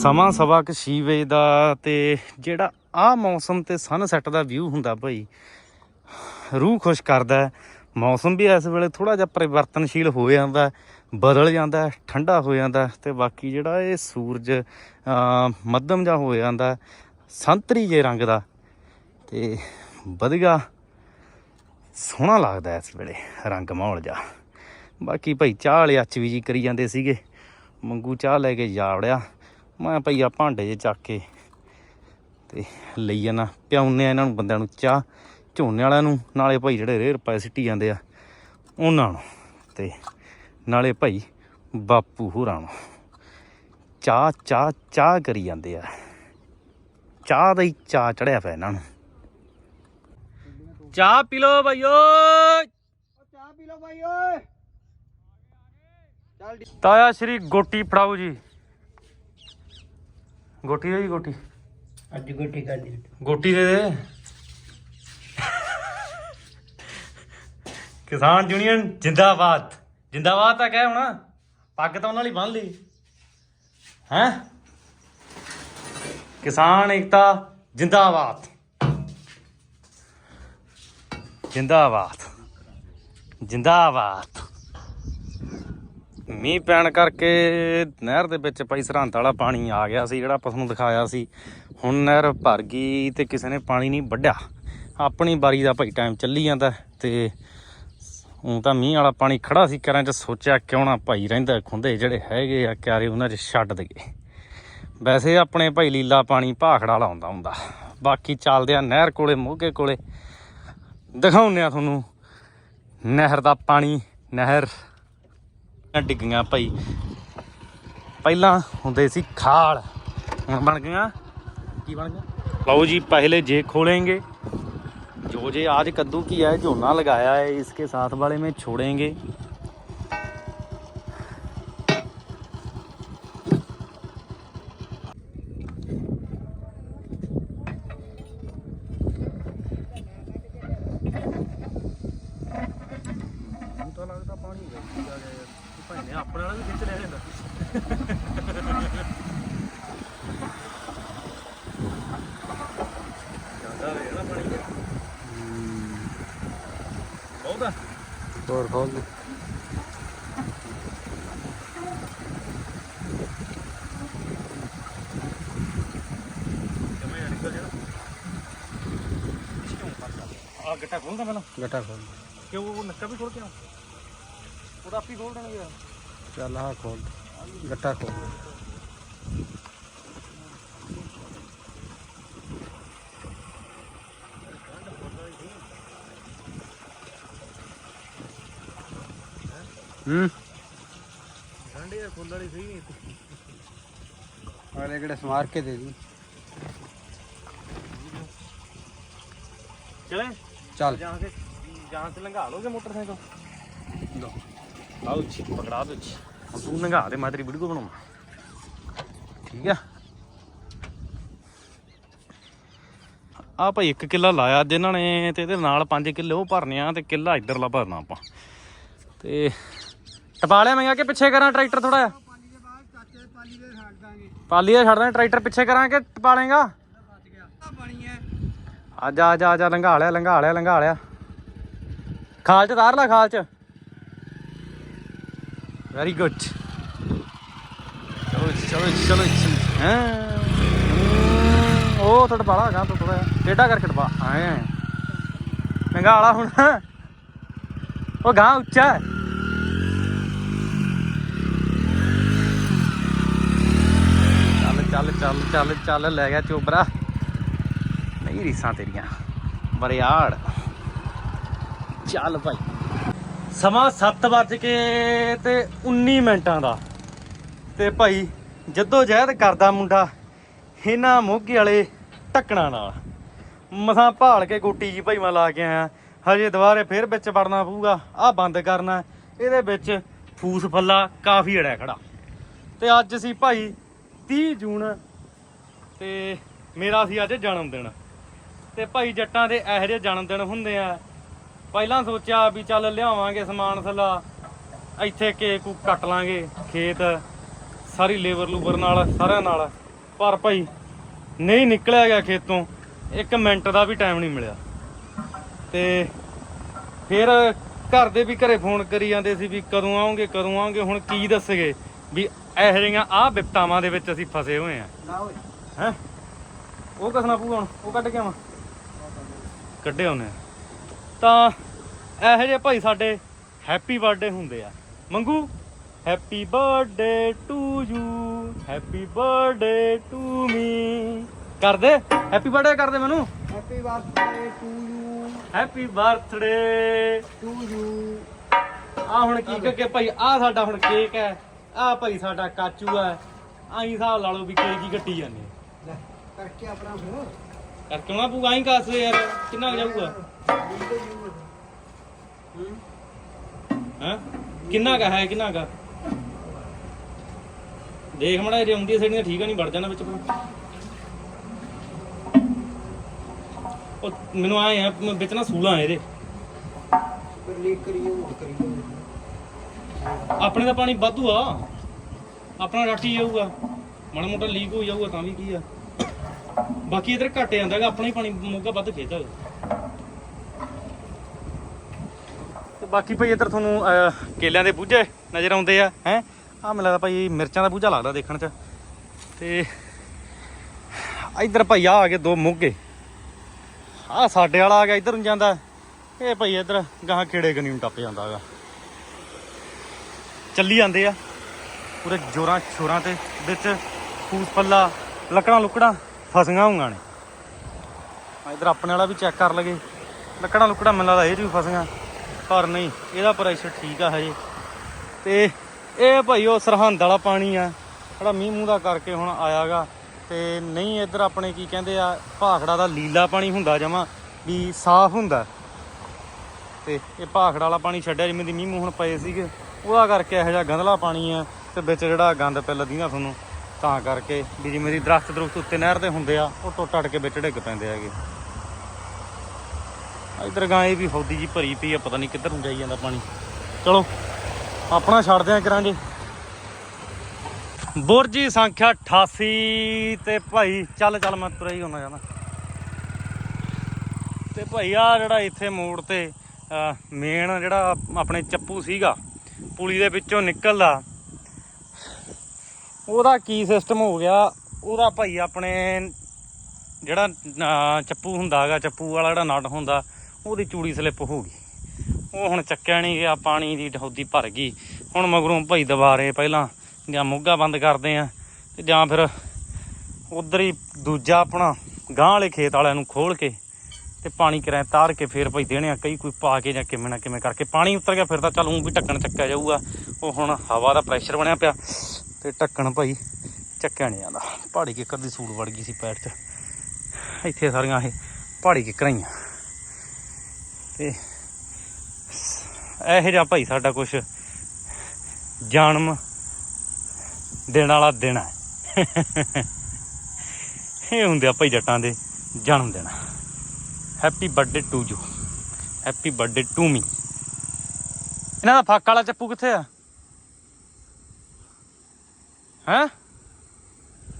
ਸਮਾਂ ਸਵਾ ਕੁ ਛੇ ਵਜੇ ਦਾ ਤੇ ਜਿਹੜਾ ਆ ਮੌਸਮ ਤੇ ਸਨਸੈਟ ਦਾ ਵਿਊ ਹੁੰਦਾ ਭਾਈ ਰੂਹ ਖੁਸ਼ ਕਰਦਾ। ਮੌਸਮ ਵੀ ਇਸ ਵੇਲੇ ਥੋੜਾ ਜਿਹਾ ਪਰਿਵਰਤਨਸ਼ੀਲ ਹੋ ਜਾਂਦਾ ਬਦਲ ਜਾਂਦਾ ਠੰਡਾ ਹੋ ਜਾਂਦਾ ਤੇ ਬਾਕੀ ਜਿਹੜਾ ਇਹ ਸੂਰਜ ਮੱਧਮ ਜਿਹਾ ਹੋ ਜਾਂਦਾ ਸੰਤਰੀ ਜੇ ਰੰਗ ਦਾ ਤੇ ਵਧੀਆ ਸੋਹਣਾ ਲੱਗਦਾ ਇਸ ਵੇਲੇ ਰੰਗ ਮਾਹੌਲ ਜਾ ਬਾਕੀ ਭਾਈ ਚਾਹ ਵਾਲੇ ਅੱਚ ਵੀ ਜੀ ਕਰੀ ਜਾਂਦੇ ਸੀਗੇ ਮੰਗੂ ਚਾਹ ਲੈ ਕੇ ਜਾ ਵੜਿਆ। ਮੈਂ ਭਈਆ ਭਾਂਡੇ ਜੇ ਚੱਕ ਕੇ ਤੇ ਲਈ ਜਾਣਾ ਪਿਆਉਨੇ ਆ ਇਹਨਾਂ ਨੂੰ ਬੰਦਿਆਂ ਨੂੰ ਚਾਹ ਝੋਨੇ ਵਾਲਿਆਂ ਨੂੰ ਨਾਲੇ ਭਾਈ ਜਿਹੜੇ ਰੇਹ ਰੁਪਏ ਸਿੱਟੀ ਜਾਂਦੇ ਆ ਉਹਨਾਂ ਨੂੰ ਤੇ ਨਾਲੇ ਭਾਈ ਬਾਪੂ ਹੋਰਾਂ ਨੂੰ। ਚਾਹ ਚਾਹ ਚਾਹ ਕਰੀ ਜਾਂਦੇ ਆ। ਚਾਹ ਦਾ ਹੀ ਚਾਹ ਚੜਿਆ ਪਿਆ ਇਹਨਾਂ ਨੂੰ। ਚਾਹ ਪੀ ਲੋ ਭਾਈਓ ਚਾਹ ਪੀ ਲਓ ਭਾਈ ਓਏ। ਚੱਲ ਡੀ- ਤਾਇਆ ਸ਼੍ਰੀ ਗੋਟੀ ਫੜਾਓ ਜੀ। ਗੋਟੀ ਦੇ ਜੀ ਗੋਟੀ। ਅੱਜ ਗੋਟੀ ਕਰ ਦੀ ਗੋਟੀ ਦੇ ਦੇ। ਕਿਸਾਨ ਯੂਨੀਅਨ ਜਿੰਦਾਬਾਦ। ਜਿੰਦਾਬਾਦ ਤਾਂ ਕਹਿ ਹੁਣ ਪੱਗ ਤਾਂ ਉਹਨਾਂ ਲਈ ਬੰਨ ਲਈ। ਹੈ? ਕਿਸਾਨ ਏਕਤਾ ਜਿੰਦਾਬਾਦ। ਜਿੰਦਾਬਾਦ। ਜਿੰਦਾਬਾਦ। ਮੀਂਹ ਪੈਣ ਕਰਕੇ ਨਹਿਰ ਦੇ ਵਿੱਚ ਭਾਈ ਸਰਹੰਦ ਵਾਲਾ ਪਾਣੀ ਆ ਗਿਆ ਸੀ, ਜਿਹੜਾ ਆਪਾਂ ਤੁਹਾਨੂੰ ਦਿਖਾਇਆ ਸੀ। ਹੁਣ ਨਹਿਰ ਭਰ ਗਈ ਤੇ ਕਿਸੇ ਨੇ ਪਾਣੀ ਨਹੀਂ ਵੱਢਿਆ। ਆਪਣੀ ਵਾਰੀ ਦਾ ਭਾਈ ਟਾਈਮ ਚੱਲੀ ਜਾਂਦਾ ਤੇ ਹੁਣ ਤਾਂ ਮੀਂਹ ਵਾਲਾ ਪਾਣੀ ਖੜਾ ਸੀ ਕਰਾਂ ਚ ਸੋਚਿਆ ਕਿਉਂ ਨਾ ਭਾਈ ਰਹਿੰਦਾ ਖੁੰਦੇ ਜਿਹੜੇ ਹੈਗੇ ਆ, ਕਿਆਰੇ ਉਹਨਾਂ 'ਚ ਛੱਡ ਦਈਏ। ਵੈਸੇ ਆਪਣੇ ਭਾਈ ਲੀਲਾ ਪਾਣੀ ਭਾਖੜਾ ਵਾਲਾ ਆਉਂਦਾ ਹੁੰਦਾ। ਬਾਕੀ ਚੱਲਦੇ ਆ ਨਹਿਰ ਕੋਲੇ, ਮੋਗੇ ਕੋਲੇ। ਦਿਖਾਉਂਦੇ ਆ ਤੁਹਾਨੂੰ ਨਹਿਰ ਦਾ ਪਾਣੀ, ਨਹਿਰ ਡਿੱਗੀਆਂ ਭਾਈ ਪਹਿਲਾਂ ਹੁੰਦੇ ਸੀ ਖਾਲ ਹੁਣ ਬਣ ਗਈਆਂ ਕੀ ਬਣ ਗਿਆ ਲਓ ਜੀ पहले जे खोलेंगे जो जे आज कद्दू की है झोना लगाया है इसके साथ वाले में छोड़ेंगे ਜਾਂਦਾ ਜਾਂਦਾ ਵੇ ਨਾ ਪਾਣੀ ਬਹੁਤ ਆ ਹੋਰ ਖੋਲ ਦੇ। ਜਮੇ ਨਿਕਲ ਜਾਣਾ ਆ ਗੱਟਾ ਖੋਲਦਾ ਪਹਿਲਾਂ। ਗਟਾ ਖੋਲ ਕਿਉਂ ਉਹ ਨੱਕਾ ਵੀ ਖੋਲ ਕੇ ਆ ਉਹਦਾ ਆਪੀ ਖੋਲ ਦੇਣਾ ਯਾਰ ਚੱਲ ਆ ਖੋਲ ਗਟਾ ਖੋਲ। ਹੂੰ? ਠੰਡੇ ਯਾਰ ਖੋਲ ਵਾਲੀ ਸਹੀ ਨਹੀਂ। ਅਗਲੇ ਕਿਹੜੇ ਸਮਾਰ ਕੇ ਦੇ ਦੀ। ਚਲੇ। ਚੱਲ। ਜਹਾਂ ਕੇ ਜਹਾਂ ਤੇ ਲੰਘਾ ਲੋਗੇ ਮੋਟਰਸਾਈਕਲ। ਲੋ ਆਓ ਜੀ ਪਕੜਾ ਦੋ ਜੀ। ਤੂੰ ਲੰਘਾ ਦੇ ਮੈਂ ਤੇਰੀ ਵੀਡੀਓ ਬਣਾਉਣਾ ਠੀਕ ਆ ਆ ਭਾਈ ਇੱਕ ਕਿੱਲਾ ਲਾਇਆ ਅੱਜ ਇਹਨਾਂ ਨੇ ਤੇ ਇਹਦੇ ਨਾਲ 5 ਕਿੱਲੇ ਉਹ ਭਰਨੇ ਆ ਤੇ ਕਿੱਲਾ ਇੱਧਰਲਾ ਭਰਨਾ ਆਪਾਂ ਤੇ ਟਪਾ ਲਿਆ ਮੈਂ ਕਿ ਪਿੱਛੇ ਕਰਾਂ ਟਰੈਕਟਰ ਥੋੜਾ ਜਿਹਾ ਪਾਲੀ ਦੇ ਛੱਡ ਦਾਂਗੇ ਦਾ ਛੱਡ ਦਾਂ ਟਰੈਕਟਰ ਪਿੱਛੇ ਕਰਾਂ ਕਿ ਟਪਾ ਲੇਗਾ ਆ ਜਾ ਆ ਜਾ ਆ ਜਾ ਲੰਘਾ ਲਿਆ ਲੰਘਾ ਲਿਆ ਲੰਘਾ ਲਿਆ ਖਾਲ ਚ ਤਾਰ ਲੈ ਖਾਲ ਚ ਵੈਰੀ ਗੁੱਡ ਚਲੋ ਜੀ, ਚਲੋ ਜੀ, ਚਲੋ ਜੀ। ਹਾਂ? ਉਹ ਥੋੜਾ ਬਾਲਾ ਗਾ ਤੂੰ ਥੋੜਾ ਟੇਡਾ ਕਰਕੇ ਟਪਾ ਆਏ ਲੰਘਾ ਵਾਲਾ ਹੁਣ। ਉਹ ਗਾਂ ਉੱਚਾ ਹੈ। ਚੱਲ ਚੱਲ ਚੱਲ ਚੱਲ ਚੱਲ ਲੈ ਗਿਆ ਚੋਬਰਾ। ਨਹੀਂ ਰੀਸਾਂ ਤੇਰੀਆਂ। ਬਰਿਆੜ ਚੱਲ ਭਾਈ। ਸਮਾਂ 7 ਵੱਜ ਕੇ ਤੇ 19 ਮਿੰਟਾਂ ਦਾ। ਤੇ ਭਾਈ ਜਦੋਂ ਜਹਿਦ ਕਰਦਾ ਮੁੰਡਾ ਇਹਨਾਂ ਮੋਗੇ ਵਾਲੇ ਟੱਕਣਾ ਨਾਲ। ਮਸਾਂ ਭਾਲ ਕੇ ਗੋਟੀ ਜੀ ਭਾਈ ਮੈਂ ਲਾ ਕੇ ਆਇਆ। ਹਜੇ ਦੁਬਾਰੇ ਫੇਰ ਵਿੱਚ ਵੜਨਾ ਪਊਗਾ। ਆਹ ਬੰਦ ਕਰਨਾ। ਇਹਦੇ ਵਿੱਚ ਫੂਸ ਫੱਲਾ, ਕਾਫੀ ਅੜਿਆ ਖੜਾ। ਤੇ ਅੱਜ ਸੀ ਭਾਈ 30 ਜੂਨ ਤੇ ਮੇਰਾ ਸੀ ਅੱਜ ਜਨਮ ਦਿਨ। ਤੇ ਭਾਈ ਜੱਟਾਂ ਦੇ ਇਹੋ ਜਿਹੇ ਜਨਮ ਦਿਨ ਹੁੰਦੇ ਆ। ਪਹਿਲਾਂ ਸੋਚਿਆ ਵੀ ਚੱਲ ਲਿਆਵਾਂਗੇ ਸਮਾਨ ਥੱਲਾ ਇੱਥੇ ਕੇਕ ਕੂਕ ਕੱਟ ਲਾਂਗੇ ਖੇਤ ਸਾਰੀ ਲੇਬਰ ਲੂਬਰ ਨਾਲ ਸਾਰਿਆਂ ਨਾਲ। ਪਰ ਭਾਈ ਨਹੀਂ ਨਿਕਲਿਆ ਗਿਆ ਖੇਤੋਂ। ਇੱਕ ਮਿੰਟ ਦਾ ਵੀ ਟਾਈਮ ਨਹੀਂ ਮਿਲਿਆ। ਤੇ ਫਿਰ ਘਰ ਦੇ ਵੀ ਘਰੇ ਫੋਨ ਕਰੀ ਜਾਂਦੇ ਸੀ ਵੀ ਕਦੋਂ ਆਉਂਗੇ ਕਦੋਂ ਆਉਂਗੇ ਹੁਣ ਕੀ ਦੱਸਗੇ? ਵੀ ਇਹੋ ਜਿਹੀਆਂ ਆਹ ਵਿਪਤਾਵਾਂ ਦੇ ਵਿੱਚ ਅਸੀਂ ਫਸੇ ਹੋਏ ਆ ਨਾ ਓਏ। ਹੈ? ਉਹ ਕਸਣਾ ਪਊਗਾ ਹੁਣ ਉਹ ਕੱਢ ਕੇ ਆਵਾਂ। ਕੱਢੇ ਆਉਨੇ ਆ। ਤਾਂ ਇਹੋ ਜਿਹੇ ਭਾਈ ਸਾਡੇ ਹੈਪੀ ਬਰਥਡੇ ਹੁੰਦੇ ਆ। ਮੰਗੂ happy birthday to you happy birthday to me ਕਰਦੇ? ਹੈਪੀ ਬਰਥਡੇ ਕਰਦੇ ਮੈਨੂੰ। Happy birthday to you happy birthday to you ਆ ਹੁਣ ਕੀ ਕਰਕੇ ਭਾਈ? ਆ ਸਾਡਾ ਹੁਣ ਕੇਕ ਹੈ। ਆ ਭਾਈ ਸਾਡਾ ਕਾਚੂ ਹੈ। ਆਈ ਹਿਸਾਬ ਲਾ ਲਓ ਵੀ ਕੇਕ ਹੀ ਕੱਟੀ ਜਾਂਦੇ ਲੈ ਕਰਕੇ ਆਪਣਾ ਫਿਰ ਕਰਕੇ ਆਉਣਾ ਪਊਗਾ? ਆਈ ਕਾਸ ਯਾਰ। ਕਿੰਨਾ ਕੁ ਜਾਊਗਾ? ਹਾਂ? ਕਿੰਨਾ ਕਾ ਹੈ, ਕਿੰਨਾ ਕਾ? ਦੇਖ ਮੜਾ ਜੇ ਆਉਂਦੀ ਸੜੀਆਂ ਠੀਕ ਆ, ਨਹੀਂ ਵੜ ਜਾਣਾ ਵਿੱਚ ਆਪਣਾ ਉਹ ਮੈਨੂੰ ਆਏ ਆ, ਮ- ਵਿੱਚ ਨਾ ਸੂਲਾਂ ਇਹਦੇ। ਫਿਰ ਲੀਕ ਕਰੀਏ ਉਹ ਕਰੀਏ ਆਪਣੇ ਦਾ ਪਾਣੀ ਵਾਧੂ ਆ। ਆਪਣਾ ਰੱਟੀ ਜਾਊਗਾ। ਮਾੜਾ ਮੋਟਾ ਲੀਕ ਹੋ ਜਾਊਗਾ, ਤਾਂ ਵੀ ਕੀ ਆ। ਬਾਕੀ ਇਧਰ ਘਟ ਜਾਂਦਾ ਹੈਗਾ ਆਪਣਾ ਹੀ ਪਾਣੀ ਮੋਗਾ ਵੱਧ ਖੇਦਾ ਤੇ ਬਾਕੀ ਭਾਈ ਇਧਰ ਤੁਹਾਨੂੰ ਅਹ, ਕੇਲਿਆਂ ਦੇ ਬੂਝੇ ਨਜ਼ਰ ਆਉਂਦੇ ਆ ਹੈ? ਆ ਮੈਨੂੰ ਲੱਗਦਾ ਭਾਈ ਮਿਰਚਾਂ ਦਾ ਬੂਝਾ ਲੱਗਦਾ ਦੇਖਣ ਚ। ਤੇ ਇਧਰ ਭਾਈ ਆ ਆ ਗਏ ਦੋ ਮੋਗੇ। ਆ ਸਾਡੇ ਵਾਲਾ ਆ ਗਿਆ ਇਧਰ ਨੂੰ ਜਾਂਦਾ। ਇਹ ਭਾਈ ਇਧਰ ਗਾਹਾਂ ਖੇੜੇ ਕਨੀ ਨੂੰ ਟੱਪ ਜਾਂਦਾ ਹੈਗਾ। ਚੱਲੀ ਜਾਂਦੇ ਆ। ਪੂਰੇ ਜੋਰਾਂ ਸ਼ੋਰਾਂ ਤੇ ਵਿੱਚ ਫੂਸ ਪੱਲਾ ਲੱਕੜਾਂ ਲੁਕੜਾਂ। ਫਸੀਆਂ ਹੋਈਆਂ ਨੇ। ਆ ਇਧਰ ਆਪਣੇ ਵਾਲਾ ਵੀ ਚੈੱਕ ਕਰ ਲਗੇ। ਲੱਕੜਾਂ ਲੁਕੜਾਂ ਮੈਨੂੰ ਲੱਗਦਾ ਇਹ 'ਚ ਵੀ ਫਸੀਆਂ ਪਰ ਨਹੀਂ, ਇਹਦਾ ਪ੍ਰੈਸ਼ਰ ਠੀਕ ਆ ਹਜੇ। ਤੇ ਇਹ ਭਾਈ ਉਹ ਸਰਹੰਦ ਵਾਲਾ ਪਾਣੀ ਆ, ਜਿਹੜਾ ਮੀਂਹ ਮੂੰਹ ਦਾ ਕਰਕੇ ਹੁਣ ਆਇਆਗਾ ਤੇ ਨਹੀਂ, ਇੱਧਰ ਆਪਣੇ ਕੀ ਕਹਿੰਦੇ ਆ, ਭਾਖੜਾ ਦਾ ਲੀਲਾ ਪਾਣੀ ਹੁੰਦਾ ਜਮਾ, ਵੀ ਸਾਫ਼ ਹੁੰਦਾ। ਤੇ ਇਹ ਭਾਖੜਾ ਵਾਲਾ ਪਾਣੀ ਛੱਡਿਆ, ਜਿਵੇਂ ਦੀ ਮੀਂਹ ਮੂੰਹ ਹੁਣ ਪਏ ਸੀਗੇ, ਉਹਦਾ ਕਰਕੇ ਇਹੋ ਜਿਹਾ ਗੰਧਲਾ ਪਾਣੀ ਆ, ਤੇ ਵਿੱਚ ਜਿਹੜਾ ਗੰਦ ਪਿੱਲ ਦੀਨਾ ਤੁਹਾਨੂੰ। ਤਾਂ ਕਰਕੇ ਵੀ ਜਿਵੇਂ ਦੀ ਦਰਖਤ ਦਰਖਤ ਉੱਤੇ ਨਹਿਰ ਦੇ ਹੁੰਦੇ ਆ, ਉਹ ਟੁੱਟ ਟੱਟ ਕੇ ਵਿੱਚ ਡਿੱਗ ਪੈਂਦੇ ਹੈਗੇ। ਇਧਰ ਗਾਂ ਇਹ ਵੀ ਹੌਦੀ ਜੀ ਭਰੀ ਪਈ ਆ, ਪਤਾ ਨਹੀਂ ਕਿੱਧਰ ਨੂੰ ਜਾਈ ਜਾਂਦਾ ਪਾਣੀ। ਚਲੋ, ਆਪਣਾ ਛੱਡਦੇ ਆ ਕਰਾਂ ਬੁਰਜੀ ਸੰਖਿਆ 88 ਤੇ ਭਾਈ, ਚੱਲ ਚੱਲ ਮੈਂ ਤੁਰਿਆ ਹੀ ਹੁੰਦਾ ਜਾਂਦਾ ਤੇ ਭਾਈ ਆ ਜਿਹੜਾ ਇੱਥੇ ਮੋੜ ਤੇ ਮੇਨ ਜਿਹੜਾ ਆਪਣੇ ਚੱਪੂ ਸੀਗਾ, ਪੁਲੀ ਦੇ ਵਿੱਚੋਂ ਨਿਕਲਦਾ। ਉਹਦਾ ਕੀ ਸਿਸਟਮ ਹੋ ਗਿਆ? ਉਹਦਾ ਭਾਈ ਆਪਣੇ ਜਿਹੜਾ ਚੱਪੂ ਹੁੰਦਾ ਹੈਗਾ, ਚੱਪੂ ਵਾਲਾ ਜਿਹੜਾ ਨਟ ਹੁੰਦਾ, ਉਹਦੀ ਚੂੜੀ ਸਲਿੱਪ ਹੋ ਗਈ। ਉਹ ਹੁਣ ਚੱਕਿਆ ਨਹੀਂ ਗਿਆ, ਪਾਣੀ ਦੀ ਢੌਦੀ ਭਰ ਗਈ। ਹੁਣ ਮਗਰੋਂ ਭਾਈ ਦੁਬਾਰੇ ਪਹਿਲਾਂ ਜਾਂ ਮੋਗਾ ਬੰਦ ਕਰਦੇ ਆ ਤੇ ਜਾਂ ਫਿਰ ਉਧਰ ਹੀ ਦੂਜਾ ਆਪਣਾ ਗਾਂ ਵਾਲੇ ਖੇਤ ਵਾਲਿਆਂ ਨੂੰ ਖੋਲ ਕੇ ਤੇ ਪਾਣੀ ਕਿਰਾਂ ਤਾਰ ਕੇ ਫੇਰ ਭਾਈ ਦੇਣੇ ਆ। ਕਈ ਕੋਈ ਪਾ ਕੇ ਜਾਂ ਕਿਵੇਂ ਨਾ ਕਿਵੇਂ ਕਰਕੇ ਪਾਣੀ ਉਤਰ ਗਿਆ, ਫਿਰ ਤਾਂ ਚੱਲ ਊਂ ਵੀ ਢੱਕਣ ਚੱਕਿਆ ਜਾਊਗਾ। ਉਹ ਹੁਣ ਹਵਾ ਦਾ ਪ੍ਰੈਸ਼ਰ ਬਣਿਆ ਪਿਆ। ਤੇ ਢੱਕਣ ਭਾਈ ਚੱਕਿਆ ਨਹੀਂ ਜਾਂਦਾ। ਪਹਾੜੀ ਕਿੱਕਰ ਦੀ ਸੂੜ ਵੜ ਗਈ ਸੀ ਪੈਰ 'ਚ। ਇੱਥੇ ਸਾਰੀਆਂ ਇਹ ਪਹਾੜੀ ਕਿੱਕਰਾਂ ਹੀ ਆ। ਤੇ ਇਹੋ ਜਿਹਾ ਭਾਈ ਸਾਡਾ ਕੁਛ ਜਨਮ ਦੇਣ ਵਾਲਾ ਦਿਨ ਹੈ ਇਹ ਹੁੰਦੇ ਆ ਭਾਈ ਜੱਟਾਂ ਦੇ ਜਨਮ ਦਿਨ। Happy birthday to you happy birthday to me ਇਹਨਾਂ ਦਾ ਫੱਕ ਵਾਲਾ ਚੱਪੂ ਕਿੱਥੇ ਆ? ਹੈ?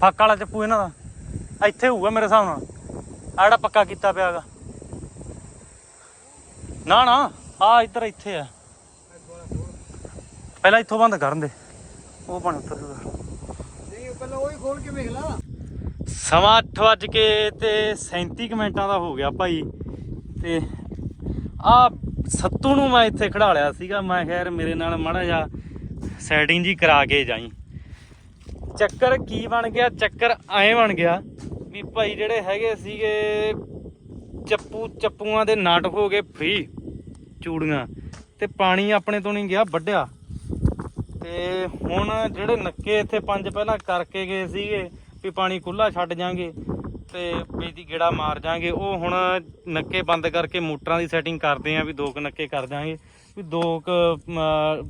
ਫੱਕ ਵਾਲਾ ਚੱਪੂ ਇਹਨਾਂ ਦਾ। ਇੱਥੇ ਹੋਊਗਾ ਮੇਰੇ ਹਿਸਾਬ ਨਾਲ। ਆ ਜਿਹੜਾ ਪੱਕਾ ਕੀਤਾ ਪਿਆਗਾ ਨਾ ਨਾ ਆ ਇੱਧਰ ਇੱਥੇ ਆ ਪਹਿਲਾਂ ਇੱਥੋਂ ਬੰਦ ਕਰਨ ਦੇ। ਉਹ ਪਾਣੀ ਉੱਤਰ ਜੂਗਾ ਨਹੀਂ ਪਹਿਲਾਂ ਉਹ ਹੀ ਖੋਲ ਕੇ ਵੇਖ ਲਾ। ਸਮਾਂ ਅੱਠ ਵੱਜ ਕੇ ਤੇ 37 ਕੁ ਮਿੰਟਾਂ ਦਾ ਹੋ ਗਿਆ ਭਾਈ। ਤੇ ਆ ਸੱਤੂ ਨੂੰ ਮੈਂ ਇੱਥੇ ਖੜਾ ਲਿਆ ਸੀਗਾ। ਮੈਂ ਖੈਰ ਮੇਰੇ ਨਾਲ ਮਾੜਾ ਜਿਹਾ ਸੈਟਿੰਗ ਜੀ ਕਰਾ ਕੇ ਜਾਈ। ਚੱਕਰ ਕੀ ਬਣ ਗਿਆ? ਚੱਕਰ ਐਂ ਬਣ ਗਿਆ ਵੀ ਭਾਈ ਜਿਹੜੇ ਹੈਗੇ ਸੀਗੇ ਚੱਪੂ, ਚੱਪੂਆਂ ਦੇ ਨਾਟਕ ਹੋ ਗਏ ਫ੍ਰੀ ਚੂੜੀਆਂ ਤੇ ਪਾਣੀ ਆਪਣੇ ਤੋਂ ਨਹੀਂ ਗਿਆ, ਵੱਢਿਆ। ਤੇ ਹੁਣ ਜਿਹੜੇ ਨੱਕੇ ਇੱਥੇ ਪੰਜ ਪਹਿਲਾਂ ਕਰਕੇ ਗਏ ਸੀਗੇ ਵੀ ਪਾਣੀ ਖੁੱਲਾ ਛੱਡ ਜਾਾਂਗੇ ਤੇ ਬੇਦੀ ਗੇੜਾ ਮਾਰ ਜਾਾਂਗੇ, ਉਹ ਹੁਣ ਨੱਕੇ ਬੰਦ ਕਰਕੇ ਮੋਟਰਾਂ ਦੀ ਸੈਟਿੰਗ ਕਰਦੇ ਆਂ ਵੀ ਦੋ ਕੁ ਨੱਕੇ ਕਰ ਦਿਆਂਗੇ, ਵੀ ਦੋ ਕੁ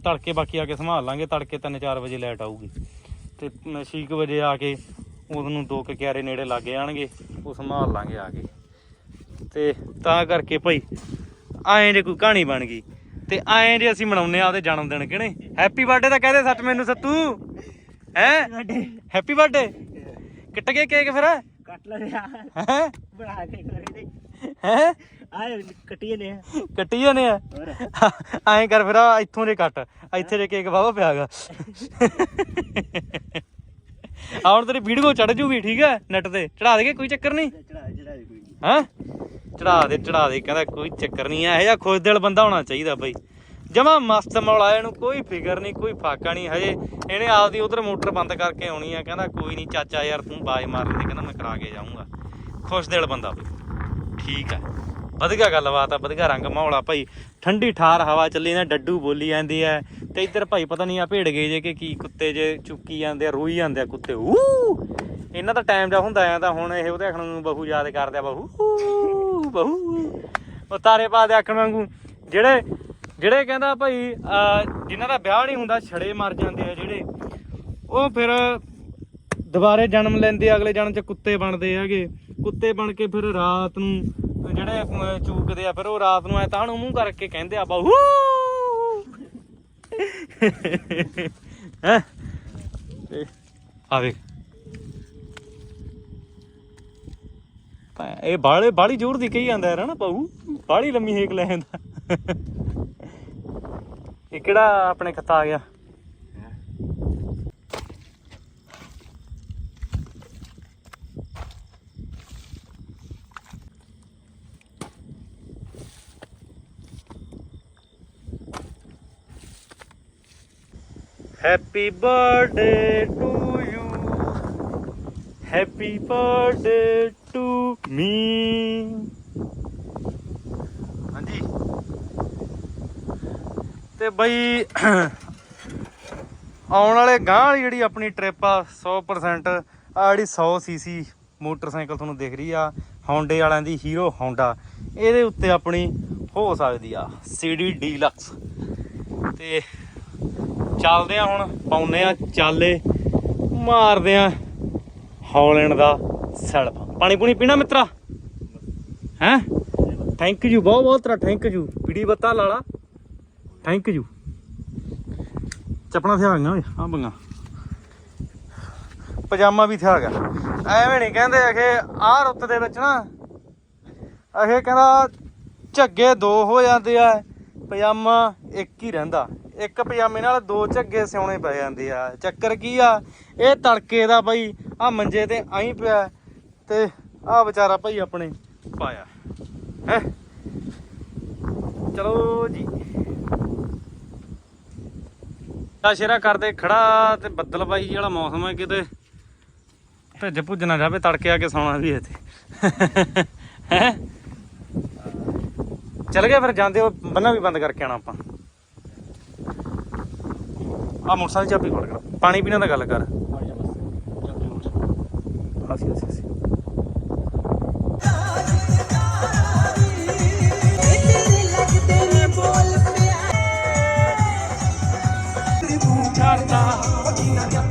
ਤੜਕੇ ਬਾਕੀ ਆ ਕੇ ਸੰਭਾਲ ਲਾਂਗੇ, ਤੜਕੇ 3-4 ਵਜੇ ਲਾਈਟ ਆਊਗੀ। ਤੇ 6 ਵਜੇ ਆ ਕੇ ਉਹਨੂੰ ਦੋ ਕੁ ਕਿਆਰੇ ਨੇੜੇ ਲੱਗ ਜਾਣਗੇ ਉਹ ਸੰਭਾਲ ਲਾਂਗੇ ਆ ਕੇ। ਤੇ ਤਾਂ ਕਰਕੇ ਭਾਈ ਐਂ ਜੇ ਕੋਈ ਕਹਾਣੀ ਬਣ ਗਈ। ਤੇ ਐਂ ਜੇ ਅਸੀਂ ਮਨਾਉਨੇ ਆ ਉਹਦੇ ਜਨਮ ਦਿਨ ਕਿਹਨੇ ਹੈਪੀ ਬਰਥਡੇ ਤਾਂ ਕਹਦੇ ਸੱਚ ਮੈਨੂੰ ਸੱਤੂ। ਹੈ? ਹੈਪੀ ਬਰਥਡੇ ਕਿੱਟ ਗਏ ਕੇਕ ਫਿਰ? ਕੱਟ ਲਿਆ ਹੈ? ਬਣਾ ਕੇ ਕਰੇ ਹੈ? ਆਏ ਕੱਟੀਏ ਨੇ। ਕੱਟੀ ਜਾਣੇ ਆ? ਹੋਰ। ਐਂ ਕਰ ਫਿਰ ਆਹ ਇੱਥੋਂ ਦੇ ਕੱਟ। ਇੱਥੇ ਦੇ ਕੇਕ ਵਾਵਾ ਪਿਆਗਾ ਆ ਹੁਣ ਤੇਰੀ ਵੀਡੀਓ ਚੜ ਜੂਗੀ ਠੀਕ ਹੈ? ਨੈਟ ਤੇ। ਚੜਾ ਦੇਗੇ ਕੋਈ ਚੱਕਰ ਨਹੀਂ? ਚੜਾ ਚੜਾ ਕੋਈ ਨੀ। ਹੈਂ? ਚੜਾ ਦੇ ਚੜਾ ਦੇ। ਕਹਿੰਦਾ ਕੋਈ ਚੱਕਰ ਨਹੀਂ ਆ। ਇਹ ਜਿਹਾ ਖੁਸ਼ ਦਿਲ ਬੰਦਾ ਹੋਣਾ ਚਾਹੀਦਾ ਬਈ। ਜਮਾ ਮਸਤ ਮੌਲਾ ਇਹਨੂੰ। ਕੋਈ ਫਿਕਰ ਨਹੀਂ ਕੋਈ ਫਾਕਾ ਨਹੀਂ। ਹਜੇ ਇਹਨੇ ਆਪਦੀ ਉਧਰ ਮੋਟਰ ਬੰਦ ਕਰਕੇ ਆਉਣੀ ਆ। ਕਹਿੰਦਾ ਕੋਈ ਨਹੀਂ ਚਾਚਾ ਯਾਰ ਤੂੰ ਬਾਜ ਮਾਰ ਕਹਿੰਦਾ ਮੈਂ ਕਰਾ ਕੇ ਜਾਊਂਗਾ। ਖੁਸ਼ ਦਿਲ ਬੰਦਾ ਬਈ। ਠੀਕ ਆ। ਵਧੀਆ ਗੱਲਬਾਤ ਆ ਵਧੀਆ ਰੰਗ ਮਾਹੌਲਾ ਭਾਈ। ਠੰਡੀ ਠਾਰ ਹਵਾ ਚੱਲੀ ਨਾ ਡੱਡੂ ਬੋਲੀ ਜਾਂਦੀ ਐ ਤੇ ਇੱਧਰ ਭਾਈ ਪਤਾ ਨਹੀਂ ਆ ਭੇੜ ਗਏ ਜੇ ਕਿ ਕੀ ਕੁੱਤੇ ਜੇ ਚੁੱਕੀ ਜਾਂਦੇ ਆ ਰੋਈ ਜਾਂਦੇ ਆ ਕੁੱਤੇ। ਊ ਇਹਨਾਂ ਦਾ ਟਾਈਮ ਦਾ ਹੁੰਦਾ ਆ ਤਾਂ ਹੁਣ ਇਹ ਉਹਦੇ ਆਖਣ ਨੂੰ ਬਹੂ ਯਾਦ ਕਰਦੇ ਆ ਬਹੂ। ਊ, ਬਹੂ। ਉਹ ਤਾਰੇ ਪਾ ਦੇ ਆਖਣ ਵਾਂਗੂ। ਜਿਹੜੇ ਜਿਹੜੇ ਕਹਿੰਦਾ ਭਾਈ ਅਹ ਜਿਨ੍ਹਾਂ ਦਾ ਵਿਆਹ ਨਹੀਂ ਹੁੰਦਾ ਛੜੇ ਮਰ ਜਾਂਦੇ ਆ ਜਿਹੜੇ। ਉਹ ਫਿਰ ਦੁਬਾਰੇ ਜਨਮ ਲੈਂਦੇ ਅਗਲੇ ਜਨਮ ਚ ਕੁੱਤੇ ਬਣਦੇ ਹੈਗੇ। ਕੁੱਤੇ ਬਣ ਕੇ ਫਿਰ ਰਾਤ ਨੂੰ, ਜਿਹੜੇ ਚੂਕਦੇ ਆ, ਫਿਰ ਉਹ ਰਾਤ ਨੂੰ ਐ ਤਾਂ ਨੂੰ ਮੂੰਹ ਕਰਕੇ ਕਹਿੰਦੇ ਆ, ਬਹੂ! ਹੈ? ਆ ਵੇਖ। ਇਹ ਬਾਲੇ ਬਾਲੀ ਜ਼ੋਰ ਦੀ ਕਹੀ ਜਾਂਦਾ ਯਾਰ ਨਾ ਬਹੂ? ਬਾਲੀ ਲੰਮੀ ਹੇਕ ਲੈ ਜਾਂਦਾ। ਇਹ ਕਿਹੜਾ ਆਪਣੇ ਖੱਤਾ ਆ ਗਿਆ? Happy birthday to you happy birthday to me ਹਾਂਜੀ। ਤੇ ਬਈ ਆਉਣ ਵਾਲੇ ਗਾਂ ਵਾਲੀ ਜਿਹੜੀ ਆਪਣੀ ਟ੍ਰਿਪ ਆ 100% ਆ ਜਿਹੜੀ 100 ਸੀਸੀ ਮੋਟਰਸਾਈਕਲ ਤੁਹਾਨੂੰ ਦਿਖ ਰਹੀ ਆ ਹੌਂਡੇ ਵਾਲਿਆਂ ਦੀ ਹੀਰੋ ਹੌਂਡਾ ਇਹਦੇ ਉੱਤੇ ਆਪਣੀ ਹੋ ਸਕਦੀ ਆ ਸੀਡੀ ਡੀਲਕਸ ਤੇ ਚੱਲਦੇ ਆ ਹੁਣ ਪਾਉਨੇ ਆ ਚਾਲੇ, ਮਾਰਦੇ ਆ ਹੌਲੈਂਡ ਦਾ ਸੈਲਫ ਪਾਣੀ ਪੂਣੀ ਪੀਣਾ ਮਿੱਤਰਾ? ਹੈ? ਥੈਂਕ ਯੂ ਬਹੁਤ ਬਹੁਤ ਤੇਰਾ ਥੈਂਕ ਯੂ ਪੀੜੀ ਬੱਤਾ ਲਾਲਾ ਥੈਂਕ ਯੂ ਚੱਪਣਾ ਥਿਆ ਗਈਆਂ ਓਏ ਆ ਬੰਗਾ। ਪਜਾਮਾ ਵੀ ਥਿਆ ਗਿਆ। ਐਵੇਂ ਨਹੀਂ ਕਹਿੰਦੇ ਅਖੇ, ਆਹ ਰੁੱਤ ਦੇ ਵਿੱਚ ਨਾ, ਅਖੇ ਕਹਿੰਦਾ ਝੱਗੇ ਦੋ ਹੋ ਜਾਂਦੇ ਆ, ਪਜਾਮਾ ਇੱਕ ਹੀ ਰਹਿੰਦਾ। ਇੱਕ ਪਜਾਮੇ ਨਾਲ ਦੋ ਝੱਗੇ ਸਿਉਣੇ ਪੈ ਜਾਂਦੇ ਆ। ਚੱਕਰ ਕੀ ਆ? ਇਹ ਤੜਕੇ ਦਾ ਬਈ ਆ ਮੰਜੇ ਤੇ ਆਈ ਪਿਆ ਤੇ ਆ ਵਿਚਾਰਾ ਭਾਈ ਆਪਣੇ ਪਾਇਆ। ਹੈ? ਚਲੋ ਜੀ। ਆ ਸ਼ੇਰਾ ਕਰਦੇ ਖੜਾ ਤੇ ਬੱਦਲ ਬੱਦਲਬਾਈ ਵਾਲਾ ਮੌਸਮ ਹੈ ਕਿਤੇ। ਭਿੱਜ ਭੁੱਜ ਨਾ ਜਾਵੇ, ਤੜਕੇ ਆ ਕੇ ਸੌਣਾ ਵੀ ਇੱਥੇ। ਹੈ? ਚਲ ਗਏ ਫਿਰ, ਜਾਂਦੇ ਹੋ ਬੰਨਾ ਵੀ ਬੰਦ ਕਰਕੇ ਆਣਾ ਆਪਾਂ। ਆ ਮੋਟਰਸਾਈਕਲ ਦੀ ਚਾਬੀ ਖੋਲ ਕਰ ਪਾਣੀ ਪੀਣਾ ਦਾ ਗੱਲ ਕਰ। ਅਸੀਂ ਅਸੀਂ ਅਸੀਂ ਤੇਰੇ ਲੱਗਦੇ ਨੇ